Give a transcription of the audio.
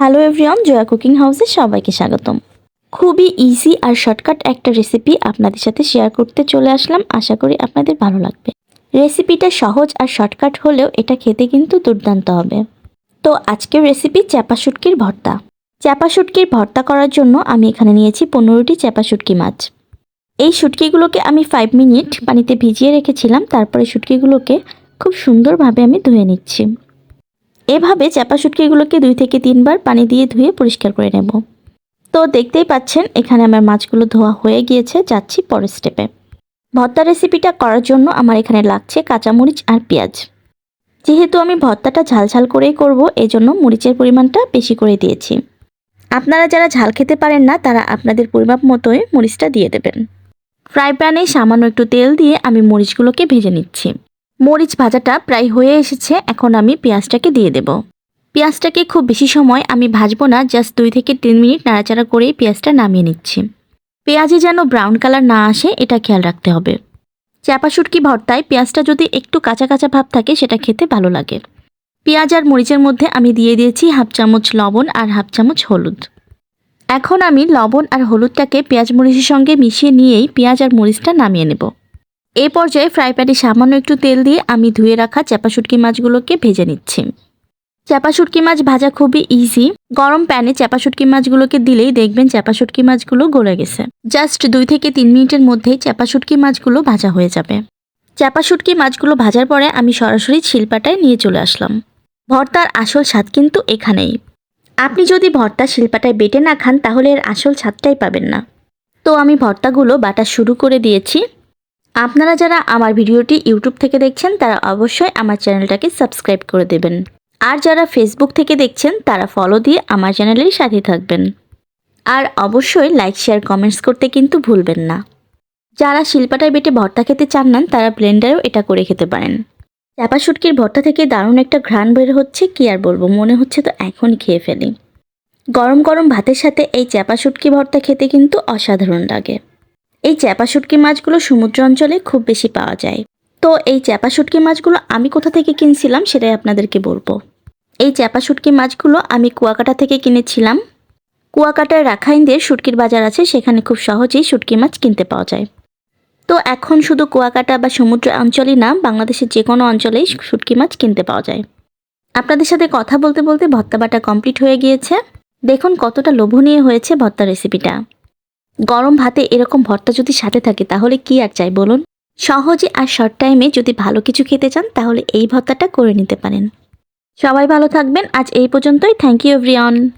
Hello everyone Jaya cooking হাউসে সবাইকে স্বাগতম। খুবই ইজি আর শর্টকাট একটা রেসিপি আপনাদের সাথে শেয়ার করতে চলে আসলাম, আশা করি আপনাদের ভালো লাগবে। রেসিপিটা সহজ আর শর্টকাট হলেও এটা খেতে কিন্তু দুর্দান্ত হবে। তো আজকের রেসিপি চ্যাপা শুটকির ভর্তা। চ্যাপা শুটকির ভর্তা করার জন্য আমি এখানে নিয়েছি পনেরোটি চ্যাপা শুটকি মাছ। এই শুটকিগুলোকে আমি ফাইভ মিনিট পানিতে ভিজিয়ে রেখেছিলাম, তারপরে শুটকিগুলোকে খুব সুন্দরভাবে আমি ধুয়ে নিচ্ছি। এভাবে চাপা শুটকিগুলোকে দুই থেকে তিনবার পানি দিয়ে ধুয়ে পরিষ্কার করে নেব। তো দেখতেই পাচ্ছেন, এখানে আমার মাছগুলো ধোয়া হয়ে গিয়েছে, যাচ্ছি পরের স্টেপে ভর্তা রেসিপিটা করার জন্য আমার এখানে লাগছে কাঁচামরিচ আর পেঁয়াজ। যেহেতু আমি ভর্তাটা ঝাল ঝাল করেই করব, এজন্য মরিচের পরিমাণটা বেশি করে দিয়েছি। আপনারা যারা ঝাল খেতে পারেন না, তারা আপনাদের পরিমাপ মতোই মরিচটা দিয়ে দেবেন। ফ্রাই প্যানে সামান্য একটু তেল দিয়ে আমি মরিচগুলোকে ভেজে নিচ্ছি। মরিচ ভাজাটা প্রায় হয়ে এসেছে, এখন আমি পেঁয়াজটাকে দিয়ে দেব। পেঁয়াজটাকে খুব বেশি সময় আমি ভাজবো না, জাস্ট দুই থেকে তিন মিনিট নাড়াচাড়া করেই পেঁয়াজটা নামিয়ে নিচ্ছি। পেঁয়াজে যেন ব্রাউন কালার না আসে, এটা খেয়াল রাখতে হবে। চাপা শুটকি ভর্তায় পেঁয়াজটা যদি একটু কাঁচা কাঁচা ভাব থাকে, সেটা খেতে ভালো লাগে। পেঁয়াজ আর মরিচের মধ্যে আমি দিয়ে দিয়েছি হাফ চামচ লবণ আর হাফ চামচ হলুদ। এখন আমি লবণ আর হলুদটাকে পেঁয়াজ মরিচের সঙ্গে মিশিয়ে নিয়েই পেঁয়াজ আর মরিচটা নামিয়ে নেব। এই পর্যায়ে ফ্রাই প্যানে সামান্য একটু তেল দিয়ে আমি ধুয়ে রাখা চাপা শুটকি মাছগুলোকে ভেজে নিচ্ছি। চাপা শুটকি মাছ ভাজা খুবই ইজি গরম প্যানে চাপা শুটকি মাছগুলোকে দিলেই দেখবেন চাপা শুটকি মাছগুলো গলে গেছে। জাস্ট দুই থেকে তিন মিনিটের মধ্যেই চাপা শুটকি মাছগুলো ভাজা হয়ে যাবে। চাপা শুটকি মাছগুলো ভাজার পরে আমি সরাসরি শিলপাটায় নিয়ে চলে আসলাম। ভর্তার আসল স্বাদ কিন্তু এখানেই। আপনি যদি ভর্তা শিলপাটায় বেটে না খান তাহলে এর আসল স্বাদটাই পাবেন না। তো আমি ভর্তাগুলো বাটা শুরু করে দিয়েছি। আপনারা যারা আমার ভিডিওটি ইউটিউব থেকে দেখছেন, তারা অবশ্যই আমার চ্যানেলটাকে সাবস্ক্রাইব করে দেবেন। আর যারা ফেসবুক থেকে দেখছেন, তারা ফলো দিয়ে আমার চ্যানেলের সাথে থাকবেন। আর অবশ্যই লাইক শেয়ার কমেন্টস করতে কিন্তু ভুলবেন না। যারা শিল্পাটায় বেটে ভর্তা খেতে চান না, তারা ব্লেন্ডারেও এটা করে খেতে পারেন। চাপা শুটকির ভর্তা থেকে দারুণ একটা ঘ্রাণ বের হচ্ছে, কি আর বলব, মনে হচ্ছে তো এখনই খেয়ে ফেলি। গরম গরম ভাতের সাথে এই চাপা শুটকি ভর্তা খেতে কিন্তু অসাধারণ লাগে। এই চ্যাপা শুটকি মাছগুলো সমুদ্র অঞ্চলে খুব বেশি পাওয়া যায়। তো এই চ্যাপা শুটকি মাছগুলো আমি কোথা থেকে কিনছিলাম সেটাই আপনাদেরকে বলব। এই চ্যাপা শুটকি মাছগুলো আমি কুয়াকাটা থেকে কিনেছিলাম। কুয়াকাটায় রাখাইনদের শুটকির বাজার আছে, সেখানে খুব সহজেই শুটকি মাছ কিনতে পাওয়া যায়। তো এখন শুধু কুয়াকাটা বা সমুদ্র অঞ্চলই না, বাংলাদেশের যে কোনো অঞ্চলেই শুটকি মাছ কিনতে পাওয়া যায়। আপনাদের সাথে কথা বলতে বলতে ভর্তা বাটা কমপ্লিট হয়ে গিয়েছে। দেখুন কতটা লোভনীয় হয়েছে ভর্তা রেসিপিটা। গরম ভাতে এরকম ভর্তা যদি সাথে থাকে, তাহলে কি আর চাই বলুন? সহজে আর শর্ট টাইমে যদি ভালো কিছু খেতে চান, তাহলে এই ভর্তাটা করে নিতে পারেন। সবাই ভালো থাকবেন। আজ এই পর্যন্তই। Thank you everyone